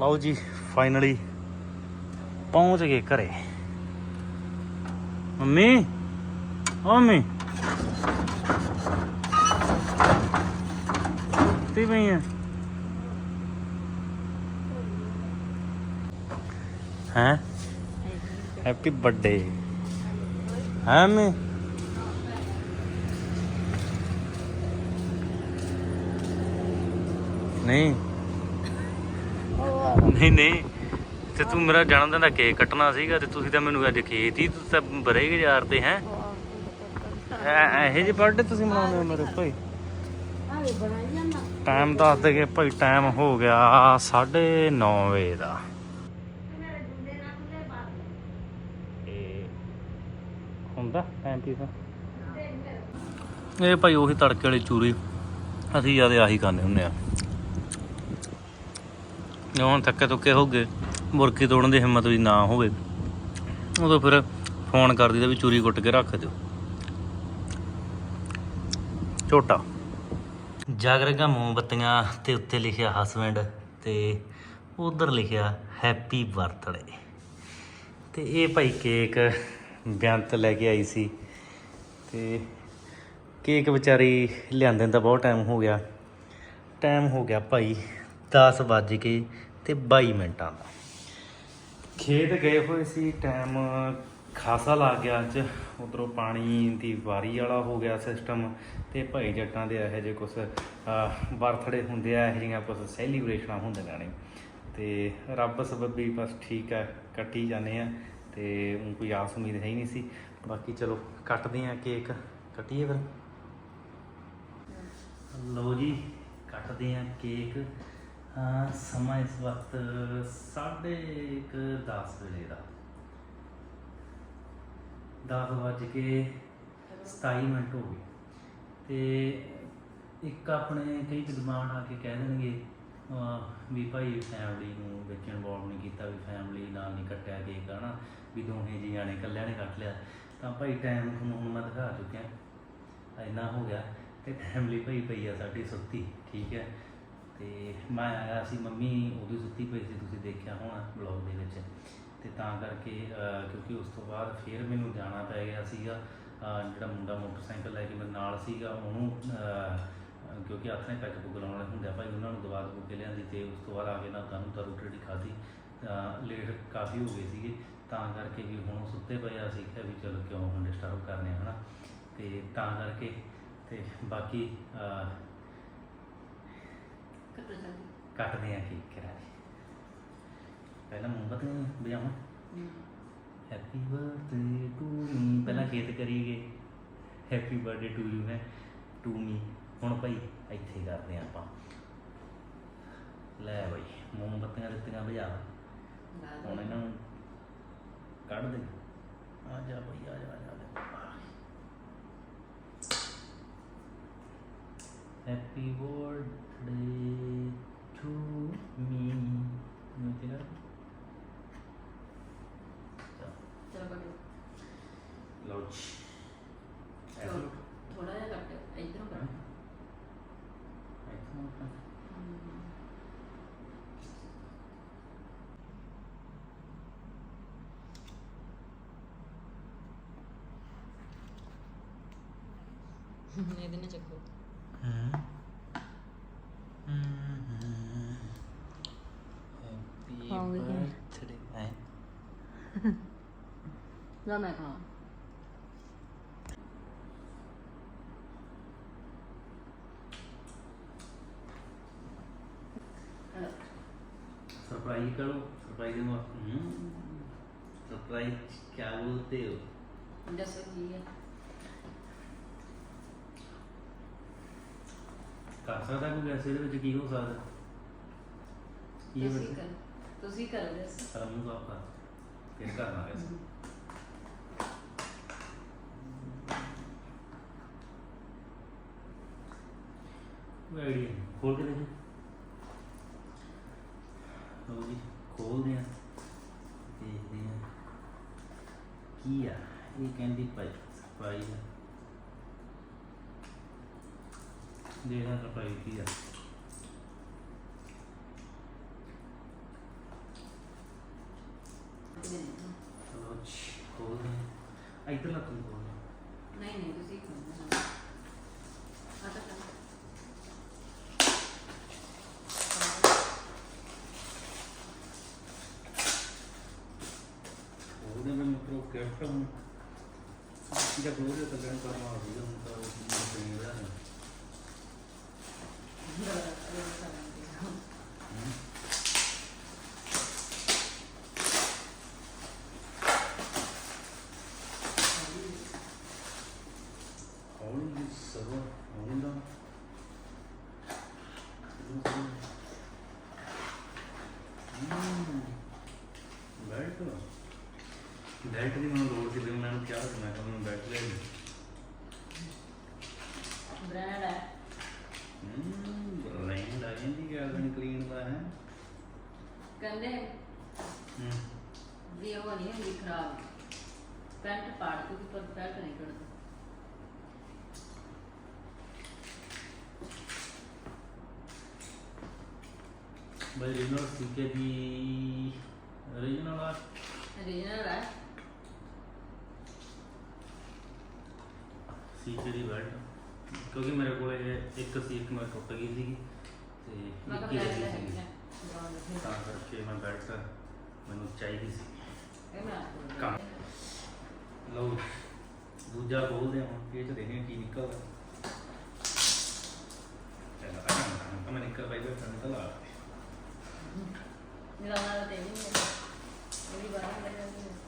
ਲਓ ਜੀ ਫਾਈਨਲੀ ਪਹੁੰਚ ਗਏ ਘਰੇ। ਮੰਮੀ, ਓ ਮੰਮੀ। ਤੀ ਪਈ ਹੈ ਹੈ? ਹੈਪੀ ਬਰਥਡੇ ਹੈ ਮੈਂ ਨਹੀਂ। ਨਹੀਂ ਨਹੀਂ। ਤੇ ਤੂੰ ਮੇਰਾ ਜਨਮ ਦਿਨ ਦਾ ਕੇਕ ਕੱਟਣਾ ਸੀਗਾ ਤੇ ਤੁਸੀਂ ਤਾਂ ਮੈਨੂੰ ਅੱਜ ਖੇਤ ਹੀ ਤੁਸੀਂ ਤਾਂ ਬਰੇਗ ਯਾਰ ਤੇ, ਹੈ? ਇਹ ਜਿਹੇ ਬਰਥਡੇ ਤੁਸੀਂ ਮਨਾਉਂਦੇ ਹੋ ਮੇਰੇ ਭਾਈ? ਟਾਈਮ ਦੱਸ ਦੇ ਕਿ ਭਾਈ ਟਾਈਮ ਹੋ ਗਿਆ 9:30 ਵਜੇ ਦਾ। ਹੁੰਦਾ ਟਾਈਮ ਪੀਸ ਇਹ ਭਾਈ ਉਹੀ ਤੜਕੇ ਵਾਲੀ ਚੂਰੀ, ਅਸੀਂ ਜ਼ਿਆਦਾ ਆਹੀ ਖਾਂਦੇ ਹੁੰਦੇ ਆ। ਹੁਣ ਥੱਕੇ ਤੁੱਕੇ ਹੋ ਗਏ, ਮੁਰਗੀ ਤੋੜਨ ਦੀ ਹਿੰਮਤ ਵੀ ਨਾ ਹੋਵੇ। ਉਦੋਂ ਫਿਰ ਫੋਨ ਕਰ ਦਈਦਾ ਵੀ ਚੂਰੀ ਕੁੱਟ ਕੇ ਰੱਖ ਦਿਓ। ਝੋਟਾ। ਜਾਗਰਗਾ ਮੋਮਬੱਤੀਆਂ ਤੇ ਉੱਤੇ ਲਿਖਿਆ ਹਸਬੈਂਡ ਤੇ ਉਧਰ ਲਿਖਿਆ ਹੈਪੀ ਬਰਥਡੇ ਤੇ ਇਹ ਭਾਈ ਕੇਕ ਬਿਆੰਤ ਲੈ ਕੇ ਆਈ ਸੀ। ਤੇ ਕੇਕ ਵਿਚਾਰੀ ਲਿਆਂਦੇ ਨੂੰ ਤਾਂ ਬਹੁਤ ਟਾਈਮ ਹੋ ਗਿਆ। ਟਾਈਮ ਹੋ ਗਿਆ ਭਾਈ 10 ਵੱਜ ਕੇ ਤੇ 22 ਮਿੰਟਾਂ ਦਾ। ਖੇਤ ਗਏ ਹੋਏ ਸੀ ਟਾਈਮ ਖਾਸਾ ਲੱਗ ਗਿਆ ਅੱਜ। ਉਧਰੋਂ ਪਾਣੀ ਦੀ ਵਾਰੀ ਵਾਲਾ ਹੋ ਗਿਆ ਸਿਸਟਮ ਤੇ ਭਾਈ ਜੱਟਾਂ ਦੇ ਇਹੋ ਜਿਹੇ ਕੁਝ ਬਰਥਡੇ ਹੁੰਦੇ ਆ, ਇਹੋ ਜਿਹੀਆਂ ਕੁਝ ਸੈਲੀਬ੍ਰੇਸ਼ਨਾਂ ਹੁੰਦੀਆਂ ਨੇ। ਤੇ ਰੱਬ ਸਬਬੀ ਬਸ ਠੀਕ ਹੈ, ਕੱਟੀ ਜਾਂਦੇ ਆ ਤੇ ਊਂ ਕੋਈ ਆਸ ਉਮੀਦ ਹੈ ਹੀ ਨਹੀਂ ਸੀ। ਬਾਕੀ ਚਲੋ ਕੱਟਦੇ ਆ ਕੇਕ। ਕੱਟੀਏ ਫਿਰ। ਲਓ ਜੀ, ਕੱਟਦੇ ਆ ਕੇਕ। ਸਮਾਂ ਇਸ ਵਕਤ 10:30 ਵਜੇ ਦਾ। 10 ਵੱਜ ਕੇ 27 ਮਿੰਟ ਹੋ ਗਏ। ਤੇ ਇੱਕ ਆਪਣੇ ਕਈ ਕੁ ਆ ਕੇ ਕਹਿ ਦੇਣਗੇ ਵੀ ਭਾਈ ਫੈਮਿਲੀ ਨੂੰ ਵਿੱਚ ਇਨਵੋਲਵ ਨਹੀਂ ਕੀਤਾ, ਵੀ ਫੈਮਿਲੀ ਨਾਲ ਨਹੀਂ ਕੱਟਿਆ ਕੇਕ ਹਨਾ? ਵੀ ਦੋਹੇ ਜੀਆਂ ਨੇ ਇਕੱਲਿਆਂ ਨੇ ਕੱਟ ਲਿਆ। ਤਾਂ ਭਾਈ ਟਾਈਮ ਤੁਹਾਨੂੰ ਹੁਣ ਮੈਂ ਦਿਖਾ ਚੁੱਕਿਆ। ਇੰਨਾ ਹੋ ਗਿਆ ਤੇ ਫੈਮਿਲੀ ਭਾਈ ਪਈ ਆ ਸਾਡੀ ਸੁੱਤੀ, ਠੀਕ ਹੈ? ਤੇ ਮੈਂ ਆਇਆ ਸੀ ਮੰਮੀ ਉਹਦੀ ਸੁੱਤੀ ਪਈ ਸੀ ਤੁਸੀਂ ਦੇਖਿਆ ਹੋਣਾ ਬਲੌਗ ਦੇ ਵਿੱਚ। ਤੇ ਤਾਂ ਕਰਕੇ ਅਹ, ਕਿਉਂਕਿ ਉਸ ਤੋਂ ਬਾਅਦ ਫਿਰ ਮੈਨੂੰ ਜਾਣਾ ਪੈ ਗਿਆ ਸੀਗਾ। ਅਹ, ਜਿਹੜਾ ਮੁੰਡਾ ਮੋਟਰਸਾਈਕਲ ਲੈ ਕੇ ਮੇਰੇ ਨਾਲ ਸੀਗਾ ਉਹਨੂੰ ਅਹ, ਕਿਉਂਕਿ ਆਪਣੇ ਪੈਕ ਬੁੱਕ ਲਾਉਣ ਵਾਲੇ ਹੁੰਦੇ ਆ ਭਾਈ ਉਹਨਾਂ ਨੂੰ ਦਵਾ ਦਵੂ ਕੇ ਲਿਆਂਦੀ ਤੇ ਉਸ ਤੋਂ ਬਾਅਦ ਆ ਕੇ ਨਾ ਤੁਹਾਨੂੰ ਤਾਂ ਰੋਟੀ ਰੋਟੀ ਖਾਧੀ ਤਾਂ ਲੇਟ ਕਾਫੀ ਹੋ ਗਏ ਸੀਗੇ। ਤਾਂ ਕਰਕੇ ਵੀ ਹੁਣ ਉਹ ਸੁੱਤੇ ਪਏ ਆ ਅਸੀਂ ਕਿਹਾ ਵੀ ਚਲੋ ਕਿਉਂ ਹੁਣ ਡਿਸਟਰਬ ਕਰਨੇ ਹਨਾ। ਤੇ ਤਾਂ ਕਰਕੇ ਤੇ ਬਾਕੀ ਅਹ, ਕੱਟਦੇ ਆ ਕੇਕ ਕਰਾ ਪਹਿਲਾਂ ਮੋਮਬੱਤੀ ਵਜਾਵਾਂ ਹੈਪੀ ਬਰਥਡੇ ਟੂ ਮੀ ਪਹਿਲਾਂ ਗੀਤ ਕਰੀਏ। ਹੈਪੀ ਬਰਥਡੇ ਟੂ ਯੂ ਹੈ। ਟੂ ਮੀ ਹੁਣ ਭਾਈ ਇੱਥੇ ਕਰਦੇ ਆ ਆਪਾਂ। ਲੈ ਭਾਈ ਮੋਮਬੱਤੀਆਂ ਦਿੱਤੀਆਂ ਵਜਾ ਹੁਣ ਇਹਨਾਂ ਨੂੰ ਕੱਢ ਦੇ। ਆ ਜਾ ਭਾਈ ਆ ਜਾ ਆ ਜਾ, ਆ ਜਾ ਹੈਪੀ ਬਰਥਡੇ ਟੂ ਮੀ ਨੂੰ ਤੇਰਾ ਚਲੋ ਕੱਟੋ ਜੀ ਚਲੋ ਥੋੜਾ ਜਿਹਾ ਕੱਟ ਇਧਰੋਂ ਕੱਟ ਇਹਦੇ ਨਾਲ ਚੱਕੋ ਹੈਪੀ ਖਾਓਗੇ ਕਿਆ? ਬਰਥਡੇ ਹੈ ਨਾ ਮੈਂ ਖਾਵਾਂ सरप्राइज करो सरप्राइज सरप्राइज क्या बोलते हो ਦੱਸੋ ਕੀ ਹੈ ਕਰ ਸਕਦਾ ਕੋਈ ਵੈਸੇ ਇਹਦੇ ਵਿੱਚ ਕੀ ਹੋ ਸਕਦਾ ਕੀ ਤੁਸੀਂ ਵੈਸੇ ਕਰ ਤੁਸੀਂ ਕਰੋ ਦੱਸ ਸਾਰਾ ਮੂੰਹ ਸਾਫ ਕਰ ਫਿਰ ਕਰਨਾ ਵੈਸੇ ਕੋਈ ਆਈਡੀਆ ਨਹੀਂ ਖੋਲ ਕੇ ਦੇਖੋ। ਲਓ ਜੀ ਖੋਲਦੇ ਆ ਦੇਖਦੇ ਆ ਕੀ ਆ ਇਹ ਕਹਿੰਦੀ ਭਾਈ ਭਾਈ ਦੇਖਾਂ ਭਾਈ ਕੀ ਆ। ਚਲੋ ਜੀ ਖੋਲਦੇ ਆ ਇੱਧਰ ਲੱਗ ਤੂੰ ਖੋਲ ਨਹੀਂ ਨਹੀਂ ਤੁਸੀਂ ਕਰੋ ਆ ਤਾਂ ਕਰ ਉਹਦੇ ਵਿੱਚ ਮਤਲਬ ਗਿਫਟ ਹੁਣ ਜਿਹੜਾ ਗਲੋਰੀ ਤਾਂ ਗਣ ਕਰਨਾ। ਹੋ ਗਿਆ ਹੁਣ ਤਾਂ ਉਹ ਨਹੀਂ ਰਿਹਾ ਨਹੀਂ ਹੌਲੀ ਜਿਹੀ ਸਬਰ ਹੌਲੀ ਦਾ ਬੈਲਟ ਬੈਲਟ ਦੀ ਮੈਨੂੰ ਲੋੜ ਸੀ ਤੇ ਮੈਂ ਉਹਨੂੰ ਕਿਹਾ ਸੀ ਮੈਂ ਕਿਹਾ ਮੈਨੂੰ ਬੈਲਟ ਲੈ ਦੇ ਬ੍ਰਾਂਡ ਹੈ। ਹੂੰ ਲਾਈਨ ਲਾ ਜਾਂਦੀ ਗੈਲਵਨ ਕਲੀਨ ਦਾ ਹੈ। ਕਹਿੰਦੇ ਹੂੰ। ਵੀ ਉਹ ਨਹੀਂ ਹੁੰਦੀ ਖਰਾਬ। ਪੈਂਟ ਪਾੜ ਕੇ ਪਰ ਪੈਂਟ ਨਹੀਂ ਕੱਢਦਾ ਬਈ ਰੀਨਲ ਸੀਕੇ ਦੀ ਰੀਜਨਲ ਆ? ਰੀਜਨਲ ਹੈ। ਦੀ ਬੈਲਟ ਕਿਉਂਕਿ ਮੇਰੇ ਕੋਲ ਇਹ ਇੱਕ ਸੀ ਇੱਕ ਮੈਂ ਟੁੱਟ ਗਈ ਸੀਗੀ ਤੇ ਮੈਂ ਇੱਕ ਕਿਹਾ ਹੀ ਲੈ ਰਹੀ ਲੈ ਸੀ ਤਾਂ ਕਰਕੇ ਮੈਂ ਬੈਲਟ ਮੈਨੂੰ ਚਾਹੀਦੀ ਸੀ। ਇਹ ਮੈਂ। ਲਓ ਦੂਜਾ ਖੋਲਦੇ ਹਾਂ ਇਹ ਚ ਦੇਖਦੇ ਹਾਂ ਕੀ ਨਿਕਲਦਾ। ਚੱਲ ਆ ਕੰਮ ਤਾਂ ਨਿਕਲ ਪਾਈ ਬੈਠਾ ਨਿਕਲ ਆ ਮੇਰਾ ਨਾਮ ਤੇ ਨਹੀਂ ਹੈ ਮੇਰੀ ਬਾਤ ਲੈ ਜਾਂਦੀ ਹੈ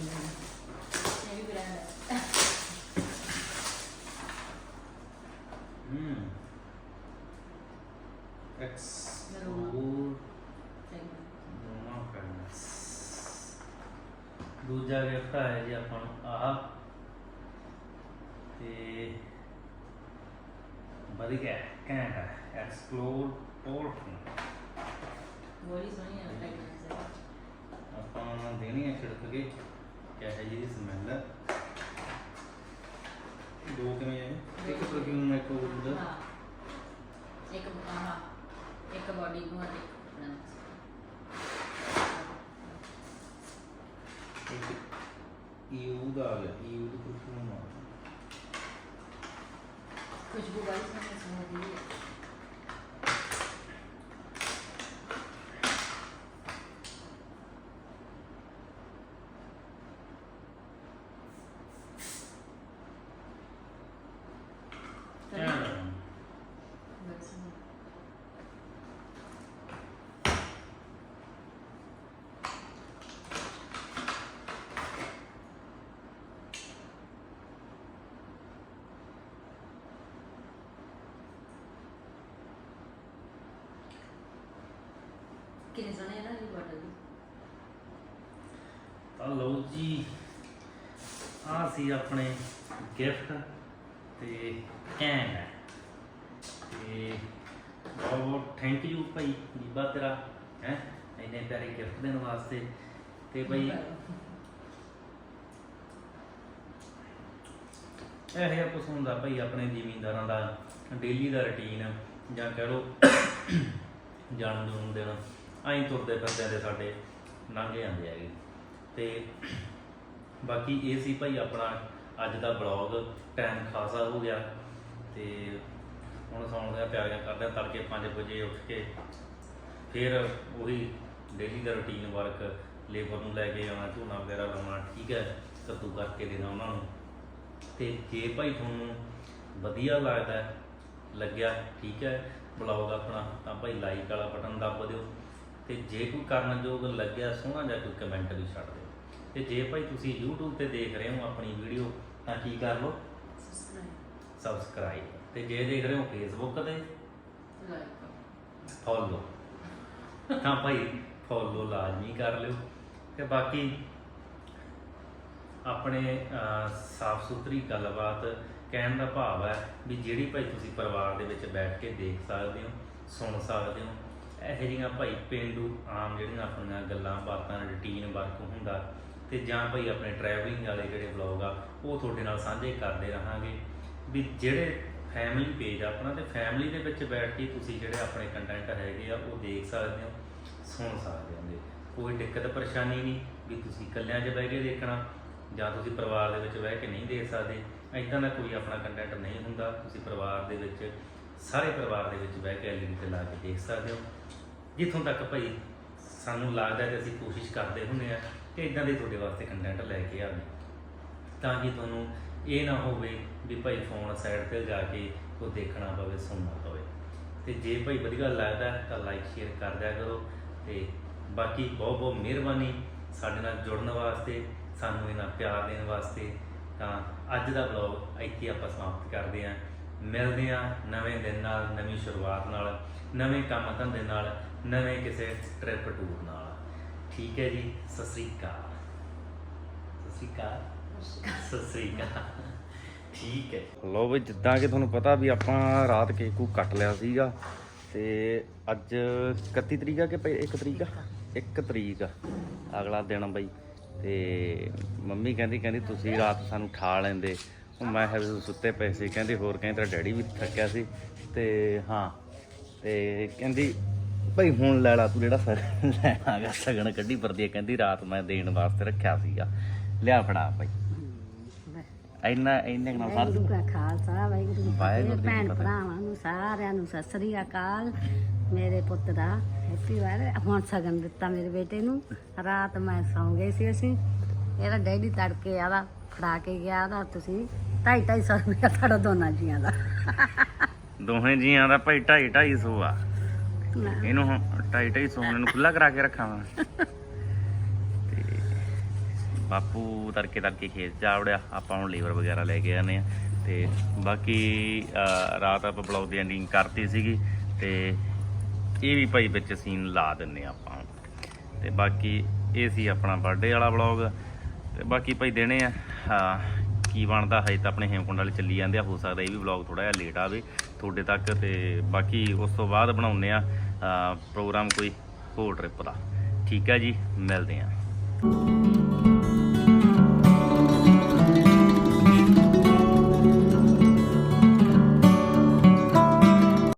ਇਹ ਵੀ ਬ੍ਰਾਂਡ ਹੈ ਹੂੰ ਐਕਸਪਲੋਰ ਨੋਮਾ ਕਰਨਸ ਦੂਜਾ ਗਿਫਟ ਹੈ ਜੀ ਆਪਾਂ ਨੂੰ ਆਹ ਤੇ ਵਧੀਆ ਘੈਂਟ ਹੈ ਐਕਸਪਲੋਰ ਪੋਰਟਨ ਬੜੀ ਸੋਹਣੀ ਹੈ ਫ੍ਰੈਗਰੈਂਸ ਹੈ ਆਪਾਂ ਦੇਣੀ ਹੈ ਛਿੜਕ ਕੇ ਕਿਆ ਹੈ ਜੀ ਦੀ ਸਮੈਲ ਹੈ ਦੋ ਕਿਵੇਂ ਹੈ ਇੱਕ ਪਰਫਿਊਮ ਇੱਕ ਉਹ ਹਾਂ। ਇੱਕ ਆਹ ਇੱਕ ਬਾਡੀ ਨੂੰ ਅਤੇ ਇੱਕ ਫ੍ਰੈਗਰੈਂਸ ਇੱਕ ਯੂ ਦਾ ਆ ਗਿਆ ਯੂ ਦਾ ਪਰਫਿਊਮ ਆ ਖੁਸ਼ਬੂ ਬੜੀ ਸੋਹਣੀ ਸੁਣਦੀ ਹੈ ਘੈਂਟ ਹੈ। ਬੜੀ ਸੋਹਣੀ ਕਿੰਨੇ ਸੋਹਣੇ ਹੈ ਨਾ ਇਹ ਤਾਂ ਲਓ ਜੀ ਆ ਸੀ ਆਪਣੇ ਗਿਫਟ ਤੇ ਘੈਂਟ ਹੈ। ਤੇ ਬਹੁਤ ਬਹੁਤ ਥੈਂਕ ਯੂ ਭਾਈ, ਬੀਬਾ ਤੇਰਾ, ਹੈ? ਇੰਨੇ ਪਿਆਰੇ ਗਿਫਟ ਦੇਣ ਵਾਸਤੇ। ਤੇ ਭਾਈ, ਇਹ ਹੈ ਕੁਛ ਹੁੰਦਾ ਭਾਈ ਆਪਣੇ ਜ਼ਿਮੀਂਦਾਰਾਂ ਦਾ ਡੇਲੀ ਦਾ ਰੁਟੀਨ ਜਾਂ ਕਹਿ ਲਓ ਜਾਣ ਜਨਮ ਦੇਣਾ। ਐਂ ਤੁਰਦੇ ਫਿਰਦੇ ਦੇ ਸਾਡੇ ਲੰਘੇ ਜਾਂਦੇ ਹੈਗੇ। ਤੇ ਬਾਕੀ ਇਹ ਸੀ ਭਾਈ ਆਪਣਾ ਅੱਜ ਦਾ ਬਲੌਗ ਟਾਈਮ ਖਾਸਾ ਹੋ ਗਿਆ। ਤੇ ਹੁਣ ਸੌਣ ਦੀਆਂ ਤਿਆਰੀਆਂ ਕਰਦੇ ਹਾਂ ਤੜਕੇ 5 ਵਜੇ ਉੱਠ ਕੇ ਫਿਰ ਉਹੀ ਡੇਲੀ ਦਾ ਰੁਟੀਨ ਵਰਕ ਲੇਬਰ ਨੂੰ ਲੈ ਕੇ ਆਉਣਾ, ਝੋਨਾ ਵਗੈਰਾ ਲਾਉਣਾ, ਠੀਕ ਹੈ, ਕੱਦੂ ਕਰਕੇ ਦੇਣਾ ਉਹਨਾਂ ਨੂੰ। ਤੇ ਜੇ ਭਾਈ ਤੁਹਾਨੂੰ ਵਧੀਆ ਲੱਗਦਾ, ਲੱਗਿਆ, ਠੀਕ ਹੈ ਬਲੌਗ ਆਪਣਾ, ਤਾਂ ਭਾਈ ਲਾਈਕ ਵਾਲਾ ਬਟਨ ਦੱਬ ਦਿਓ। ਤੇ ਜੇ ਕੋਈ ਕਰਨਯੋਗ ਲੱਗਿਆ ਸੋਹਣਾ ਜਿਹਾ ਕੋਈ ਕਮੈਂਟ ਵੀ ਛੱਡ ਦਿਓ। ਤੇ ਜੇ ਭਾਈ ਤੁਸੀਂ YouTube ਤੇ ਦੇਖ ਰਹੇ ਹੋ ਆਪਣੀ ਵੀਡੀਓ ਤਾਂ ਕੀ ਕਰ ਲਓ? ਸਬਸਕ੍ਰਾਈਬ ਸਬਸਕ੍ਰਾਈਬ ਤੇ ਜੇ ਦੇਖ ਰਹੇ ਹੋ Facebook ਤੇ ਲਾਈਕ ਫੋਲੋ ਤਾਂ ਭਾਈ ਫੋਲੋ ਲਾਜ਼ਮੀ ਕਰ ਲਿਓ। ਤੇ ਬਾਕੀ ਆਪਣੇ ਸਾਫ਼ ਸੁਥਰੀ ਗੱਲਬਾਤ ਕਹਿਣ ਦਾ ਭਾਵ ਹੈ ਵੀ ਜਿਹੜੀ ਭਾਈ ਤੁਸੀਂ ਪਰਿਵਾਰ ਦੇ ਵਿੱਚ ਬੈਠ ਕੇ ਦੇਖ ਸਕਦੇ ਹੋ ਸੁਣ ਸਕਦੇ ਹੋ ਇਹੋ ਜਿਹੀਆਂ ਭਾਈ ਪਿੰਡੂ ਆਮ ਜਿਹੜੀਆਂ ਆਪਣੀਆਂ ਗੱਲਾਂ, ਬਾਤਾਂ ਰੁਟੀਨ ਵਰਕ ਹੁੰਦਾ ਤੇ ਜਾਂ ਭਾਈ ਆਪਣੇ ਟਰੈਵਲਿੰਗ ਵਾਲੇ ਜਿਹੜੇ ਵਲੌਗ ਆ, ਉਹ ਤੁਹਾਡੇ ਨਾਲ ਸਾਂਝੇ ਕਰਦੇ ਰਹਾਂਗੇ ਵੀ ਜਿਹੜੇ ਫੈਮਿਲੀ ਪੇਜ ਆਪਣਾ ਤੇ ਫੈਮਿਲੀ ਦੇ ਵਿੱਚ ਬੈਠ ਕੇ ਤੁਸੀਂ ਜਿਹੜੇ ਆਪਣੇ ਕੰਟੈਂਟ ਹੈਗੇ ਆ, ਉਹ ਦੇਖ ਸਕਦੇ ਹੋ, ਸੁਣ ਸਕਦੇ ਹੋ ਕੋਈ ਦਿੱਕਤ, ਪਰੇਸ਼ਾਨੀ ਨਹੀਂ ਵੀ ਤੁਸੀਂ ਇਕੱਲਿਆਂ 'ਚ ਬਹਿ ਕੇ ਦੇਖਣਾ ਜਾਂ ਤੁਸੀਂ ਪਰਿਵਾਰ ਦੇ ਵਿੱਚ ਬਹਿ ਕੇ ਨਹੀਂ ਦੇਖ ਸਕਦੇ। ਐਦਾਂ ਦਾ ਕੋਈ ਆਪਣਾ ਕੰਟੈਂਟ ਨਹੀਂ ਹੁੰਦਾ। ਤੁਸੀਂ ਪਰਿਵਾਰ ਦੇ ਵਿੱਚ ਸਾਰੇ ਪਰਿਵਾਰ ਦੇ ਵਿੱਚ ਬਹਿ ਕੇ ਐਲਈਡੀ ਤੇ ਲਾ ਕੇ ਦੇਖ ਸਕਦੇ ਹੋ। ਜਿੱਥੋਂ ਤੱਕ ਭਾਈ ਸਾਨੂੰ ਲੱਗਦਾ ਹੈ ਕਿ ਅਸੀਂ ਕੋਸ਼ਿਸ਼ ਕਰਦੇ ਹੁੰਦੇ ਆ ਕਿ ਇਦਾਂ ਦੇ ਤੁਹਾਡੇ ਵਾਸਤੇ ਕੰਟੈਂਟ ਲੈ ਕੇ ਆਵੇ। ਤਾਂ ਕਿ ਤੁਹਾਨੂੰ ਇਹ ਨਾ ਹੋਵੇ ਵੀ ਭਾਈ ਫੋਨ ਸਾਈਡ ਤੇ ਜਾ ਕੇ ਉਹ ਦੇਖਣਾ ਪਵੇ, ਸੁਣਨਾ ਪਵੇ। ਤੇ ਜੇ ਭਾਈ ਵਧੀਆ ਲੱਗਦਾ ਤਾਂ ਲਾਈਕ ਸ਼ੇਅਰ ਕਰ ਦਿਆ ਕਰੋ ਤੇ ਬਾਕੀ ਬਹੁਤ ਬਹੁਤ ਮਿਹਰਬਾਨੀ ਸਾਡੇ ਨਾਲ ਜੁੜਨ ਵਾਸਤੇ, ਸਾਨੂੰ ਇਹਨਾਂ ਪਿਆਰ ਦੇਣ ਵਾਸਤੇ। ਤਾਂ ਅੱਜ ਦਾ ਵਲੌਗ ਇੱਥੇ ਆਪਾਂ ਸਮਾਪਤ ਕਰਦੇ ਹਾਂ। ਮਿਲਦੇ ਹਾਂ ਨਵੇਂ ਦਿਨ ਨਾਲ, ਨਵੀਂ ਸ਼ੁਰੂਆਤ ਨਾਲ, ਨਵੇਂ ਕੰਮ ਧੰਦੇ ਨਾਲ, ਨਵੇਂ ਕਿਸੇ ਟ੍ਰਿਪ ਟੂਰ ਨਾਲ। ਠੀਕ ਹੈ ਜੀ, ਸਤਿ ਸ੍ਰੀ ਅਕਾਲ। ਸਤਿ ਸ੍ਰੀ ਅਕਾਲ। ਸਤਿ ਸ੍ਰੀ ਅਕਾਲ। ਠੀਕ ਹੈ। ਲੋ ਬਈ, ਜਿੱਦਾਂ ਕਿ ਤੁਹਾਨੂੰ ਪਤਾ ਵੀ ਆਪਾਂ ਰਾਤ ਕੇਕ ਕੂ ਕੱਟ ਲਿਆ ਸੀਗਾ ਤੇ ਅੱਜ 31 ਤਰੀਕ ਆ ਕਿ 1 ਤਰੀਕ ਆ? 1 ਤਰੀਕ ਆ, ਅਗਲਾ ਦਿਨ ਬਈ। ਤੇ ਮੰਮੀ ਕਹਿੰਦੀ ਕਹਿੰਦੀ ਤੁਸੀਂ ਰਾਤ ਸਾਨੂੰ ਠਾ ਲੈਂਦੇ। ਮੈਂ ਵੀ ਸੁੱਤੇ ਪਏ ਸੀ। ਕਹਿੰਦੀ ਹੋਰ ਕਹਿੰਦੀ ਤੇਰਾ ਡੈਡੀ ਵੀ ਥੱਕਿਆ ਸੀ। ਤੇ ਹਾਂ ਤੇ ਕਹਿੰਦੀ ਭਾਈ ਹੁਣ ਲੈ ਲਾ ਤੂੰ ਜਿਹੜਾ ਸਰ ਲੈਣਾਗਾ ਸਗਣ ਕੱਢੀ ਪਰਦੀ ਹੈ। ਕਹਿੰਦੀ ਰਾਤ ਮੈਂ ਦੇਣ ਵਾਸਤੇ ਰੱਖਿਆ ਸੀਗਾ। ਲਿਆ ਫੜਾ ਭਾਈ। ਇੰਨਾ ਇੰਨੇ ਨਾਲ ਸਰ ਵਾਹਿਗੁਰੂ ਕਾ ਖਾਲਸਾ ਵਾਹਿਗੁਰੂ ਜੀ ਵਾਹਿਗੁਰੂ ਜੀ ਭੈਣ। ਭਰਾਵਾਂ ਨੂੰ ਸਾਰਿਆਂ ਨੂੰ ਸਤਿ ਸ੍ਰੀ ਅਕਾਲ। ਮੇਰੇ ਪੁੱਤ ਦਾ ਹੈਪੀ ਵਾਰ ਹੁਣ ਸਗਨ ਦਿੱਤਾ ਮੇਰੇ ਬੇਟੇ ਨੂੰ। ਰਾਤ ਮੈਂ ਸੌਂ ਗਏ ਸੀ ਅਸੀਂ। ਇਹਦਾ ਡੈਡੀ ਤੜਕੇ ਆਦਾ ਫੜਾ ਕੇ ਗਿਆ ਦਾ ਤੁਸੀਂ ਢਾਈ ਢਾਈ ਸੌ ਰੁਪਇਆ ਤੁਹਾਡਾ ਦੋਨਾਂ ਜੀਆਂ ਦਾ। ਦੋਹੇ ਜੀਆਂ ਦਾ ਭਾਈ 2.5 250 ਆ। ਇਹਨੂੰ ਹੁਣ 2.5 250 ਹੁਣ ਇਹਨੂੰ ਖੁੱਲਾ ਕਰਾ ਕੇ ਰੱਖਾਂ ਮੈਂ। ਤੇ ਬਾਪੂ ਤੜਕੇ ਤੜਕੇ ਖੇਤ ਜਾ ਵੜਿਆ ਆਪਾਂ ਹੁਣ ਲੀਵਰ ਵਗੈਰਾ ਲੈ ਕੇ ਆਨੇ ਆ। ਤੇ ਬਾਕੀ ਰਾਤ ਆਪਾਂ ਬਲੌਗ ਦੀ ਐਂਡਿੰਗ ਕਰਤੀ ਸੀਗੀ। ਤੇ ਇਹ ਵੀ ਭਾਈ ਵਿੱਚ ਸੀਨ ਲਾ ਦਿੰਨੇ ਆਪਾਂ। ਤੇ ਬਾਕੀ ਇਹ ਸੀ ਆਪਣਾ ਬਰਥਡੇ ਵਾਲਾ ਬਲੌਗ। ਤੇ ਬਾਕੀ ਭਾਈ ਦੇਣੇ ਆ। ਕੀ ਬਣਦਾ, ਹਜੇ ਤਾਂ ਆਪਣੇ ਹੇਮਕੁੰਡ ਵਾਲੇ ਚੱਲੀ ਜਾਂਦੇ ਆ, ਹੋ ਸਕਦਾ ਇਹ ਵੀ ਵਲੌਗ ਥੋੜਾ ਜਿਹਾ ਲੇਟ ਆਵੇ ਤੁਹਾਡੇ ਤੱਕ ਤੇ ਬਾਕੀ ਉਸ ਤੋਂ ਬਾਅਦ ਬਣਾਉਂਦੇ ਆ ਪ੍ਰੋਗਰਾਮ ਕੋਈ ਹੋਰ ਟ੍ਰਿਪ ਦਾ। ਠੀਕ ਹੈ ਜੀ, ਮਿਲਦੇ ਆ